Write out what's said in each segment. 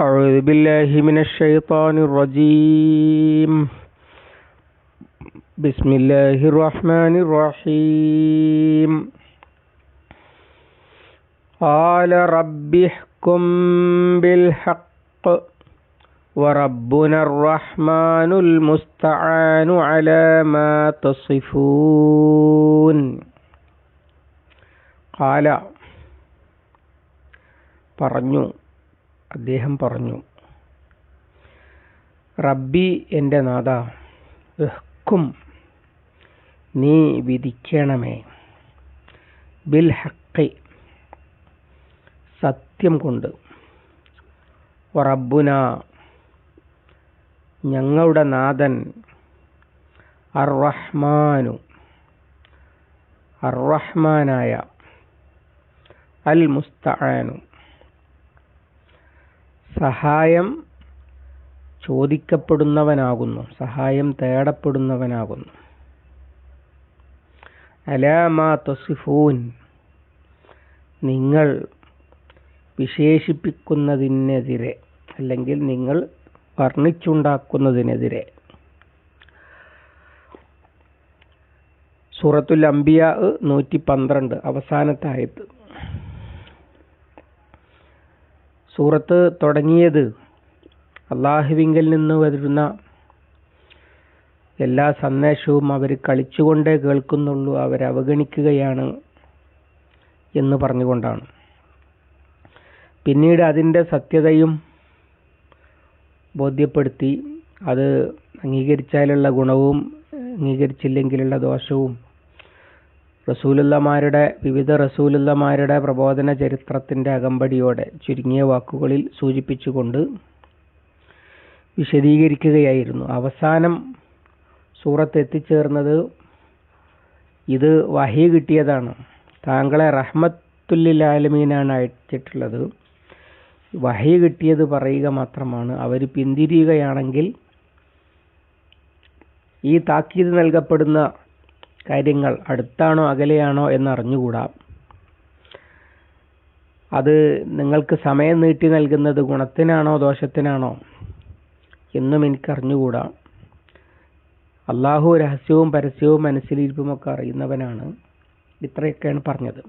أعوذ بالله من الشيطان الرجيم بسم الله الرحمن الرحيم قال رب احكم بالحق وربنا الرحمن المستعان على ما تصفون قال പറഞ്ഞു അദ്ദേഹം പറഞ്ഞു റബ്ബി എന്റെ നാഥ എഹ്ക്കും നീ വിധിക്കണമേ. ബിൽ ഹക്കി സത്യം കൊണ്ട്. റബ്ബുന ഞങ്ങളുടെ നാഥൻ അർ റഹ്മാനു അർ റഹ്മാനായ അൽ മുസ്തആനു സഹായം ചോദിക്കപ്പെടുന്നവനാകുന്നു. സഹായം തേടപ്പെടുന്നവനാകുന്നു. അലാമാ തൊസിഫൂൻ. നിങ്ങൾ വിശേഷിപ്പിക്കുന്നതിനെതിരെ അല്ലെങ്കിൽ നിങ്ങൾ വർണിച്ചുണ്ടാക്കുന്നതിനെതിരെ. സൂറത്തുൽ അംബിയ നൂറ്റി പന്ത്രണ്ട് അവസാനത്തെ സൂറത്ത് തുടങ്ങിയത് അള്ളാഹുവിങ്കിൽ നിന്ന് വരുന്ന എല്ലാ സന്ദേശവും അവർ കളിച്ചുകൊണ്ടേ കേൾക്കുന്നുള്ളൂ അവർ അവഗണിക്കുകയാണ് എന്ന് പറഞ്ഞുകൊണ്ടാണ്. പിന്നീട് അതിന്റെ സത്യതയും ബോധ്യപ്പെടുത്തി അത് അംഗീകരിച്ചാലുള്ള ഗുണവും അംഗീകരിച്ചില്ലെങ്കിലുള്ള ദോഷവും റസൂലുള്ളമാരുടെ വിവിധ റസൂലുള്ളമാരുടെ പ്രബോധന ചരിത്രത്തിന്റെ അകമ്പടിയോടെ ചുരുങ്ങിയ വാക്കുകളിൽ സൂചിപ്പിച്ചുകൊണ്ട് വിശദീകരിക്കുകയായിരുന്നു. അവസാനം സൂറത്ത് എത്തിച്ചേർന്നത് ഇത് വഹി കിട്ടിയതാണ്. താങ്കളെ റഹ്മത്തുല്ലിൽ ആലമീനാണ് അയച്ചിട്ടുള്ളത്. വഹി കിട്ടിയത് പറയുക മാത്രമാണ്. അവർ പിന്തിരിയുകയാണെങ്കിൽ ഈ താക്കീത് നൽകപ്പെടുന്ന കാര്യങ്ങൾ അടുത്താണോ അകലെയാണോ എന്ന് അറിഞ്ഞുകൂടാ അത് നിങ്ങൾക്ക് സമയം നീട്ടി നൽകുന്നത് ഗുണത്തിനാണോ ദോഷത്തിനാണോ എന്നും എനിക്കറിഞ്ഞുകൂടാ. അള്ളാഹു രഹസ്യവും പരസ്യവും മനസ്സിലിരിപ്പുമൊക്കെ അറിയുന്നവനാണ്. ഇത്രയൊക്കെയാണ് പറഞ്ഞത്.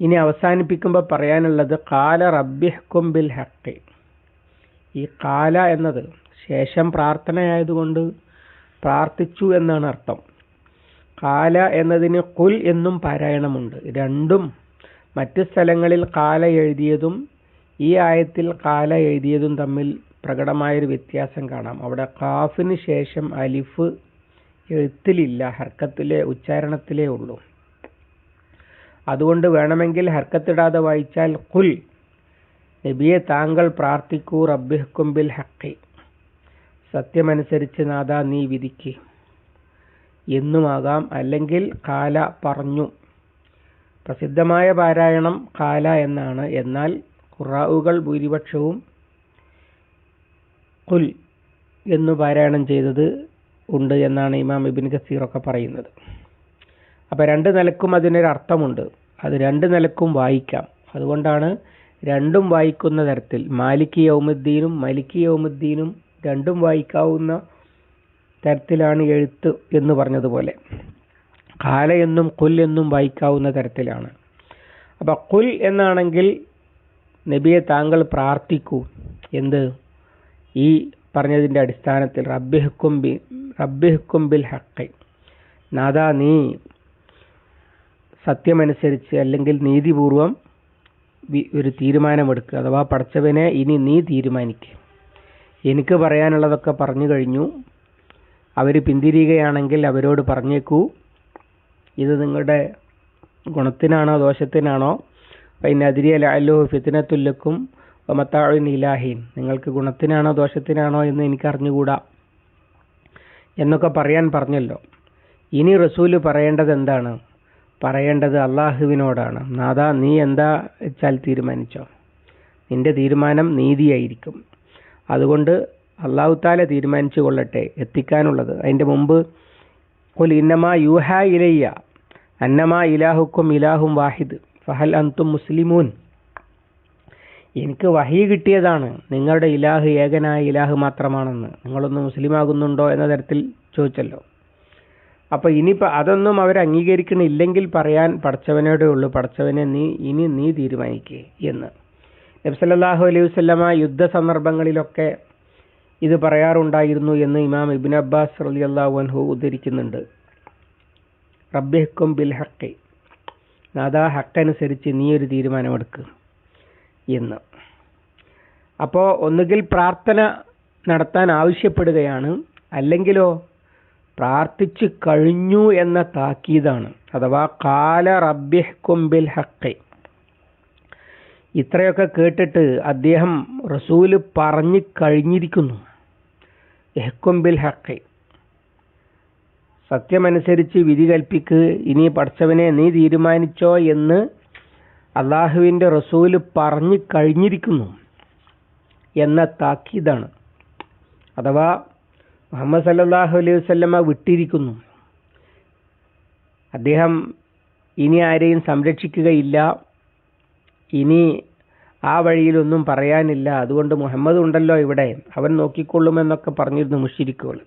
ഇനി അവസാനിപ്പിക്കുമ്പോൾ പറയാനുള്ളത് കാല റബ്ബിഹ്കും ബിൽ ഹക്കി ഈ കാല എന്നത് ശേഷം പ്രാർത്ഥനയായതുകൊണ്ട് പ്രാർത്ഥിച്ചു എന്നാണ് അർത്ഥം. കാല എന്നതിന് കുൽ എന്നും പാരായണമുണ്ട്. രണ്ടും മറ്റ് സ്ഥലങ്ങളിൽ കാല എഴുതിയതും ഈ ആയത്തിൽ കാല എഴുതിയതും തമ്മിൽ പ്രകടമായൊരു വ്യത്യാസം കാണാം. അവിടെ കാഫിന് ശേഷം അലിഫ് എഴുത്തിലില്ല ഹർക്കത്തിലെ ഉച്ചാരണത്തിലേ ഉള്ളൂ. അതുകൊണ്ട് വേണമെങ്കിൽ ഹർക്കത്തിടാതെ വായിച്ചാൽ കുൽ. നബിയെ താങ്കൾ പ്രാർത്ഥിക്കൂ റബ്ബിഹ്ക്കും ബിൽ ഹക്കി. സത്യമനുസരിച്ച് നാഥ നീ വിധിക്ക്. എന്നുമാകാം അല്ലെങ്കിൽ കാല പറഞ്ഞു. പ്രസിദ്ധമായ പാരായണം കാല എന്നാണ്. എന്നാൽ ഖുറാവുകൾ ഭൂരിപക്ഷവും കുൽ എന്നു പാരായണം ചെയ്തത് ഉണ്ട് എന്നാണ് ഇമാം ഇബിൻ ഖസീറൊക്കെ പറയുന്നത്. അപ്പം രണ്ട് നിലക്കും അതിനൊരു അർത്ഥമുണ്ട് അത് രണ്ട് നിലക്കും വായിക്കാം. അതുകൊണ്ടാണ് രണ്ടും വായിക്കുന്ന തരത്തിൽ. മാലിക് യൗമുദ്ദീനും മലിക് യൗമുദ്ദീനും രണ്ടും വായിക്കാവുന്ന തരത്തിലാണ് എഴുത്ത് എന്ന് പറഞ്ഞതുപോലെ. കാല എന്നും കുൽ എന്നും വായിക്കാവുന്ന തരത്തിലാണ്. അപ്പൊ കുൽ എന്നാണെങ്കിൽ നബിയെ താങ്കൾ പ്രാർത്ഥിക്കൂ. എന്ത്? ഈ പറഞ്ഞതിന്റെ അടിസ്ഥാനത്തിൽ റബ്ബിഹ്ക്കും ബി റബ്ബിഹ്ക്കും ബിൽ ഹക്കൈ നാദാ നീ സത്യമനുസരിച്ച് അല്ലെങ്കിൽ നീതിപൂർവം ഒരു തീരുമാനമെടുക്കുക അഥവാ പഠിച്ചവനെ ഇനി നീ തീരുമാനിക്കുക എനിക്ക് പറയാനുള്ളതൊക്കെ പറഞ്ഞു കഴിഞ്ഞു. അവർ പിന്തിരിയുകയാണെങ്കിൽ അവരോട് പറഞ്ഞേക്കൂ. ഇത് നിങ്ങളുടെ ഗുണത്തിനാണോ ദോഷത്തിനാണോ? അതിരിയ ലാലു ഫിത്തിനത്തുല്ലക്കും മത്താഴിൻ നീലാഹീൻ നിങ്ങൾക്ക് ഗുണത്തിനാണോ ദോഷത്തിനാണോ എന്ന് എനിക്ക് അറിഞ്ഞുകൂടാ എന്നൊക്കെ പറയാൻ പറഞ്ഞല്ലോ. ഇനി റസൂൽ പറയേണ്ടത് എന്താണ്? പറയേണ്ടത് അള്ളാഹുവിനോടാണ്. നാദാ നീ എന്താ വെച്ചാൽ തീരുമാനിച്ചോ? നിന്റെ തീരുമാനം നീതിയായിരിക്കും. അതുകൊണ്ട് അള്ളാഹു താല തീരുമാനിച്ചു കൊള്ളട്ടെ എത്തിക്കാനുള്ളത്. അതിന്റെ മുമ്പ് കുൽ ഇന്നമാ യൂഹ ഇലയ്യ അന്നമാ ഇലാഹുക്കും ഇലാഹും വാഹിദ് ഫഹൽ അന്തും മുസ്ലിമൂൻ. എനിക്ക് വഹി കിട്ടിയതാണ് നിങ്ങളുടെ ഇലാഹ് ഏകനായ ഇലാഹ് മാത്രമാണെന്ന്. നിങ്ങളൊന്ന് മുസ്ലിം ആകുന്നുണ്ടോ എന്ന തരത്തിൽ ചോദിച്ചല്ലോ. അപ്പോൾ ഇനിയിപ്പോൾ അതൊന്നും അവർ അംഗീകരിക്കണില്ലെങ്കിൽ പറയാൻ പടച്ചവനോടേ ഉള്ളൂ പടച്ചവനെ നീ ഇനി നീ തീരുമാനിക്കേ എന്ന്. നബ്സല്ലാഹു അലൈഹി വസ്ലമ യുദ്ധ സന്ദർഭങ്ങളിലൊക്കെ ഇത് പറയാറുണ്ടായിരുന്നു എന്ന് ഇമാം ഇബിൻ അബ്ബാസ് റളിയല്ലാഹു അള്ളാഹു ഉദ്ധരിക്കുന്നുണ്ട്. റബ്ബിഹ്ക്കും ബിൽ ഹക്കി നാദാ ഹക്കനുസരിച്ച് നീ ഒരു തീരുമാനമെടുക്കുക എന്ന്. അപ്പോൾ ഒന്നുകിൽ പ്രാർത്ഥന നടത്താൻ ആവശ്യപ്പെടുകയാണ് അല്ലെങ്കിലോ പ്രാർത്ഥിച്ചു കഴിഞ്ഞു എന്ന താക്കീതാണ്. അഥവാ കാല റബ്യഹ്ക്കും ബിൽ ഹക്കെ ഇത്രയൊക്കെ കേട്ടിട്ട് അദ്ദേഹം റസൂൽ പറഞ്ഞു കഴിഞ്ഞിരിക്കുന്നു. എഹ്ക്കും ബിൽ ഹക്കി സത്യമനുസരിച്ച് വിധി കൽപ്പിക്ക് ഇനി പഠിച്ചവനെ നീ തീരുമാനിച്ചോ എന്ന് അള്ളാഹുവിന്റെ റസൂൽ പറഞ്ഞു കഴിഞ്ഞിരിക്കുന്നു എന്ന താക്കീതാണ്. അഥവാ മുഹമ്മദ് സല്ലാഹു അലൈഹി വസ്ലമ വിട്ടിരിക്കുന്നു. അദ്ദേഹം ഇനി ആരെയും സംരക്ഷിക്കുകയില്ല. ഇനി ആ വഴിയിലൊന്നും പറയാനില്ല. അതുകൊണ്ട് മുഹമ്മദ് ഉണ്ടല്ലോ ഇവിടെ. അവൻ നോക്കിക്കൊള്ളുമെന്നൊക്കെ പറഞ്ഞിരുന്നു മുഷിരിക്കുകൾ.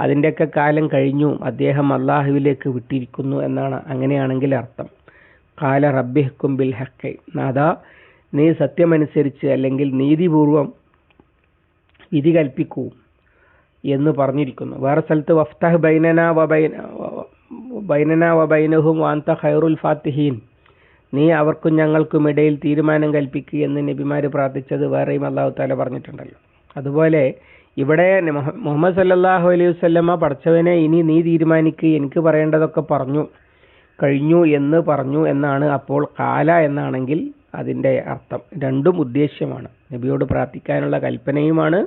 അതിന്റെയൊക്കെ കാലം കഴിഞ്ഞു. അദ്ദേഹം അള്ളാഹുവിലേക്ക് വിട്ടിരിക്കുന്നു എന്നാണ് അങ്ങനെയാണെങ്കിൽ അർത്ഥം. കാല റബ്ബിഹ്ക്കും ബിൽ ഹക്കൈ നാഥാ നീ സത്യമനുസരിച്ച് അല്ലെങ്കിൽ നീതിപൂർവം വിധി കൽപ്പിക്കൂ എന്ന് പറഞ്ഞിരിക്കുന്നു. വേറെ സ്ഥലത്ത് വഫ്തഹ് ബൈനന വബൈന ബൈനന വബൈനഹും വാന്ത ഖൈറുൽ ഫാത്തിഹീൻ. നീ അവർക്കും ഞങ്ങൾക്കും ഇടയിൽ തീരുമാനം കൽപ്പിക്കുക എന്ന് നബിമാർ പ്രാർത്ഥിച്ചത് വേറെയും അള്ളാഹു താല പറഞ്ഞിട്ടുണ്ടല്ലോ. അതുപോലെ ഇവിടെ മുഹമ്മദ് സല്ലാഹു അലൈഹി വസ്ലമ പഠിച്ചവനെ ഇനി നീ തീരുമാനിക്കുക എനിക്ക് പറയേണ്ടതൊക്കെ പറഞ്ഞു കഴിഞ്ഞു എന്ന് പറഞ്ഞു എന്നാണ് അപ്പോൾ കാല എന്നാണെങ്കിൽ അതിന്റെ അർത്ഥം. രണ്ടും ഉദ്ദേശ്യമാണ്. നബിയോട് പ്രാർത്ഥിക്കാനുള്ള കൽപ്പനയുമാണ്.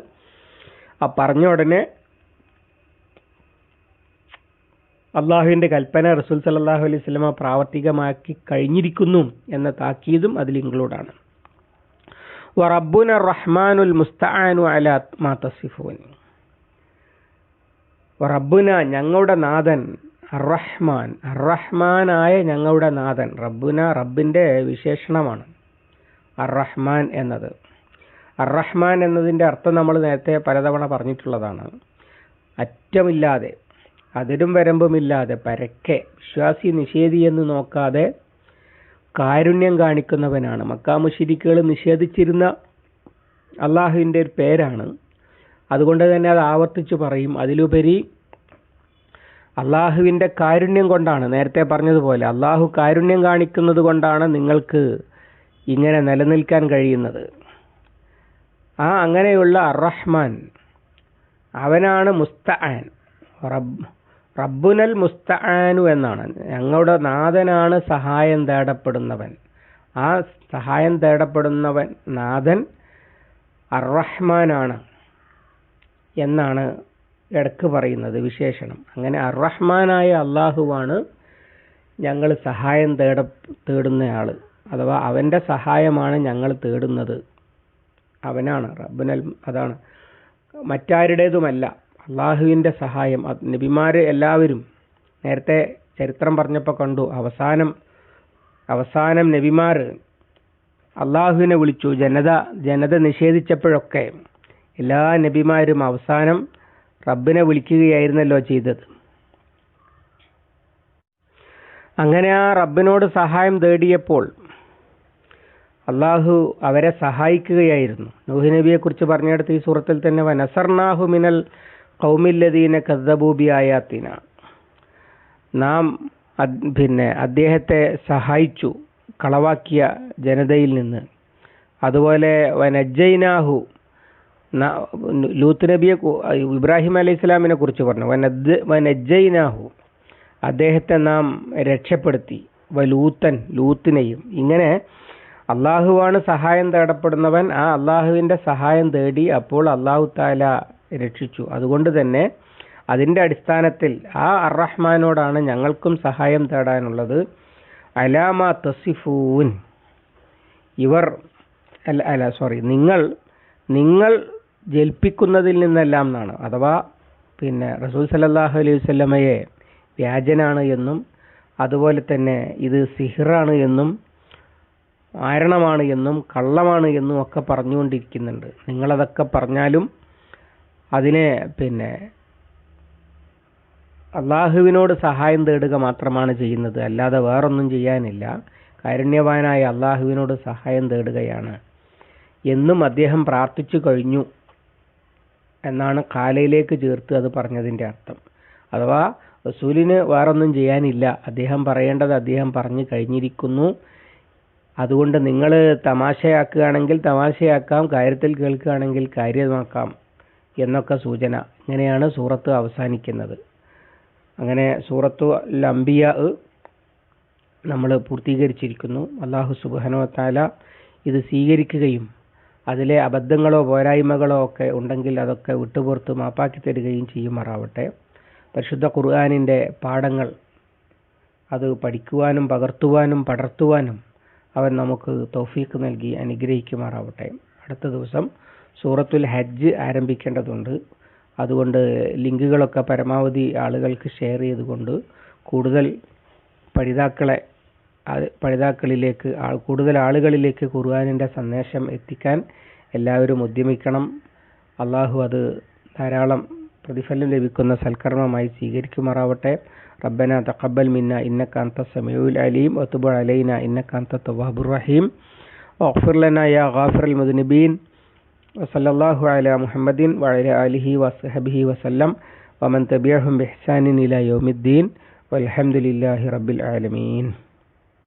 ആ പറഞ്ഞ ഉടനെ അള്ളാഹുവിന്റെ കൽപ്പന റസൂൽ സല്ലാഹു അലൈഹി സ്വലമ പ്രാവർത്തികമാക്കി കഴിഞ്ഞിരിക്കുന്നു എന്ന താക്കീതും അതിൽ ഇൻക്ലൂഡാണ്. റഹ്മാനുൽ മുസ്തആനു അല മാ തസിഫൂൻ. റബ്ബുന ഞങ്ങളുടെ നാഥൻ റഹ്മാൻ റഹ്മാനായ ഞങ്ങളുടെ നാഥൻ. റബ്ബുന റബ്ബിന്റെ വിശേഷണമാണ് അറഹ്മാൻ എന്നത്. അറഹ്മാൻ എന്നതിന്റെ അർത്ഥം നമ്മൾ നേരത്തെ പലതവണ പറഞ്ഞിട്ടുള്ളതാണ്. അറ്റമില്ലാതെ അതിരും വരമ്പുമില്ലാതെ പരക്കെ വിശ്വാസി നിഷേധി എന്ന് നോക്കാതെ കാരുണ്യം കാണിക്കുന്നവനാണ്. മക്കാമുഷിരിക്കുകൾ നിഷേധിച്ചിരുന്ന അള്ളാഹുവിന്റെ ഒരു പേരാണ്. അതുകൊണ്ട് തന്നെ അത് ആവർത്തിച്ച് പറയും. അതിലുപരി അള്ളാഹുവിന്റെ കാരുണ്യം കൊണ്ടാണ്. നേരത്തെ പറഞ്ഞതുപോലെ അള്ളാഹു കാരുണ്യം കാണിക്കുന്നത് കൊണ്ടാണ് നിങ്ങൾക്ക് ഇങ്ങനെ നിലനിൽക്കാൻ കഴിയുന്നത്. ആ അങ്ങനെയുള്ള അറഹ്മാൻ അവനാണ് മുസ്തആൻ റബ്ബ് റബ്ബുനൽ മുസ്തആനു എന്നാണ്. ഞങ്ങളുടെ നാഥനാണ് സഹായം തേടപ്പെടുന്നവൻ. ആ സഹായം തേടപ്പെടുന്നവൻ നാഥൻ അർറഹ്മാനാണ് എന്നാണ് ഇടയ്ക്ക് പറയുന്നത് വിശേഷണം. അങ്ങനെ അർറഹ്മാനായ അള്ളാഹുവാണ് ഞങ്ങൾ സഹായം തേട തേടുന്നയാൾ അഥവാ അവന്റെ സഹായമാണ് ഞങ്ങൾ തേടുന്നത്. അവനാണ് റബ്ബുനൽ അതാണ് മറ്റാരുടേതുമല്ല. അള്ളാഹുവിന്റെ സഹായം. നബിമാർ എല്ലാവരും നേരത്തെ ചരിത്രം പറഞ്ഞപ്പോൾ കണ്ടു. അവസാനം അവസാനം നബിമാർ അള്ളാഹുവിനെ വിളിച്ചു. ജനത ജനത നിഷേധിച്ചപ്പോഴൊക്കെ എല്ലാ നബിമാരും അവസാനം റബ്ബിനെ വിളിക്കുകയായിരുന്നല്ലോ ചെയ്തത്. അങ്ങനെ ആ റബ്ബിനോട് സഹായം തേടിയപ്പോൾ അള്ളാഹു അവരെ സഹായിക്കുകയായിരുന്നു. നബിയെ കുറിച്ച് പറഞ്ഞെടുത്ത് ഈ സൂറത്തിൽ തന്നെ വനസർനാഹു മിനൽ കൗമില്ലദീന കദ്ദബൂബി ആയാത്തിന. നാം പിന്നെ അദ്ദേഹത്തെ സഹായിച്ചു കളവാക്കിയ ജനതയിൽ നിന്ന്. അതുപോലെ വനജ്ജൈനാഹു ലൂത്ത് നബിയെ ഇബ്രാഹിം അലൈഹി ഇസ്ലാമിനെ കുറിച്ച് പറഞ്ഞു. വനദ് അദ്ദേഹത്തെ നാം രക്ഷപ്പെടുത്തി. വലൂത്തൻ ലൂത്തിനെയും. ഇങ്ങനെ അള്ളാഹുവാണ് സഹായം തേടപ്പെടുന്നവൻ. ആ അള്ളാഹുവിന്റെ സഹായം തേടി അപ്പോൾ അള്ളാഹു താല രക്ഷിച്ചു. അതുകൊണ്ട് തന്നെ അതിന്റെ അടിസ്ഥാനത്തിൽ ആ അറഹ്മാനോടാണ് ഞങ്ങൾക്കും സഹായം തേടാനുള്ളത്. അലാമ തസിഫൂൻ. ഇവർ അല്ല അല്ല സോറി നിങ്ങൾ നിങ്ങൾ ജൽപ്പിക്കുന്നതിൽ നിന്നെല്ലാം എന്നാണ്. അഥവാ പിന്നെ റസൂൽ സലല്ലാഹു അലൈഹി വല്ലമയെ വ്യാജനാണ് എന്നും അതുപോലെ തന്നെ ഇത് സിഹിറാണ് എന്നും ആരണമാണ് എന്നും കള്ളമാണ് എന്നും ഒക്കെ പറഞ്ഞുകൊണ്ടിരിക്കുന്നുണ്ട്. നിങ്ങളതൊക്കെ പറഞ്ഞാലും അതിനെ പിന്നെ അള്ളാഹുവിനോട് സഹായം തേടുക മാത്രമാണ് ചെയ്യുന്നത്. അല്ലാതെ വേറൊന്നും ചെയ്യാനില്ല. കാരുണ്യവാനായ അള്ളാഹുവിനോട് സഹായം തേടുകയാണ്. എന്നും അദ്ദേഹം പ്രാർത്ഥിച്ചു കഴിഞ്ഞു എന്നാണ് കാലയിലേക്ക് ചേർത്ത് അത് പറഞ്ഞതിന്റെ അർത്ഥം. അഥവാ റസൂലിന് വേറൊന്നും ചെയ്യാനില്ല. അദ്ദേഹം പറയേണ്ടത് അദ്ദേഹം പറഞ്ഞു കഴിഞ്ഞിരിക്കുന്നു. അതുകൊണ്ട് നിങ്ങൾ തമാശയാക്കുകയാണെങ്കിൽ തമാശയാക്കാം. കാര്യത്തിൽ കേൾക്കുകയാണെങ്കിൽ കാര്യമാക്കാം. എന്നൊക്കെ സൂചന. ഇങ്ങനെയാണ് സൂറത്ത് അവസാനിക്കുന്നത്. അങ്ങനെ സൂറത്തു ലംബിയ നമ്മൾ പൂർത്തീകരിച്ചിരിക്കുന്നു. അള്ളാഹു സുബാനോ താല ഇത് സ്വീകരിക്കുകയും അതിലെ അബദ്ധങ്ങളോ പോരായ്മകളോ ഒക്കെ ഉണ്ടെങ്കിൽ അതൊക്കെ വിട്ടുപുറത്ത് മാപ്പാക്കി തരികയും ചെയ്യുമാറാവട്ടെ. പരിശുദ്ധ ഖുർആാനിന്റെ പാഠങ്ങൾ അത് പഠിക്കുവാനും പകർത്തുവാനും പടർത്തുവാനും അവൻ നമുക്ക് തൗഫീക്ക് നൽകി അനുഗ്രഹിക്കുമാറാവട്ടെ. അടുത്ത ദിവസം സൂറത്തുൽ ഹജ്ജ് ആരംഭിക്കേണ്ടതുണ്ട്. അതുകൊണ്ട് ലിങ്കുകളൊക്കെ പരമാവധി ആളുകൾക്ക് ഷെയർ ചെയ്തുകൊണ്ട് കൂടുതൽ പഠിതാക്കളെ പഠിതാക്കളിലേക്ക് കൂടുതൽ ആളുകളിലേക്ക് ഖുർആാനിന്റെ സന്ദേശം എത്തിക്കാൻ എല്ലാവരും ഉദ്യമിക്കണം അള്ളാഹു അത് ധാരാളം പ്രതിഫലം ലഭിക്കുന്ന സൽക്കർമ്മമായി സ്വീകരിക്കുമാറാവട്ടെ. റബ്ബന തഖബ്ബൽ മിന്ന ഇന്നക്കാന്ത സമീഉൽ അലീം ഒത്തുബ അലൈന ഇന്നക്കാന്ത തവാബുർ റഹീം. ഓഫിർലന യാ ഗാഫിറൽ മുദ്നിബീൻ. വസല്ലാഹു അല മുഹമ്മദിൻ വഴര അലിഹി വസഹബിഹി വസല്ലം വമൻ തബിയഹും ബെഹ്സാനിൻ ഇല യോമിദ്ദീൻ വലഹമുല്ലാഹി റബ്ബിൽ ആലമീൻ.